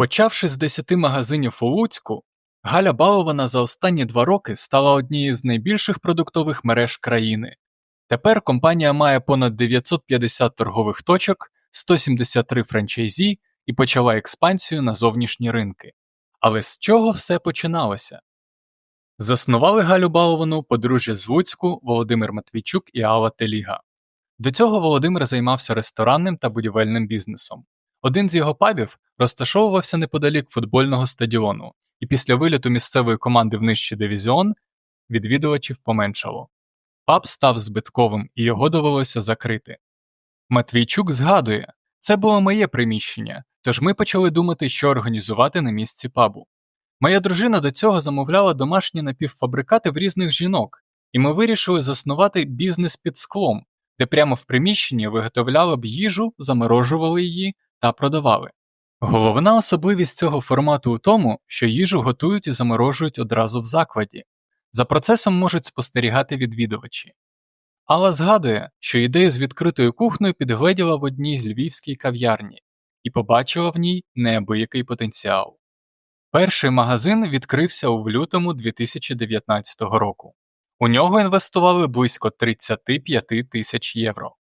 Почавши з 10 магазинів у Луцьку, Галя Балована за останні два роки стала однією з найбільших продуктових мереж країни. Тепер компанія має понад 950 торгових точок, 173 франчайзі і почала експансію на зовнішні ринки. Але з чого все починалося? Заснували Галю Баловану подружжя з Луцьку Володимир Матвійчук і Алла Теліга. До цього Володимир займався ресторанним та будівельним бізнесом. Один з його пабів розташовувався неподалік футбольного стадіону, і після виліту місцевої команди в нижчий дивізіон відвідувачів поменшало. Паб став збитковим і його довелося закрити. Матвійчук згадує, це було моє приміщення, тож ми почали думати, що організувати на місці пабу. Моя дружина до цього замовляла домашні напівфабрикати в різних жінок, і ми вирішили заснувати бізнес під склом, де прямо в приміщенні виготовляли б їжу, заморожували її та продавали. Головна особливість цього формату у тому, що їжу готують і заморожують одразу в закладі. За процесом можуть спостерігати відвідувачі. Алла згадує, що ідею з відкритою кухнею підгледіла в одній львівській кав'ярні і побачила в ній неабиякий потенціал. Перший магазин відкрився у лютому 2019 року. У нього інвестували близько 35 тисяч євро.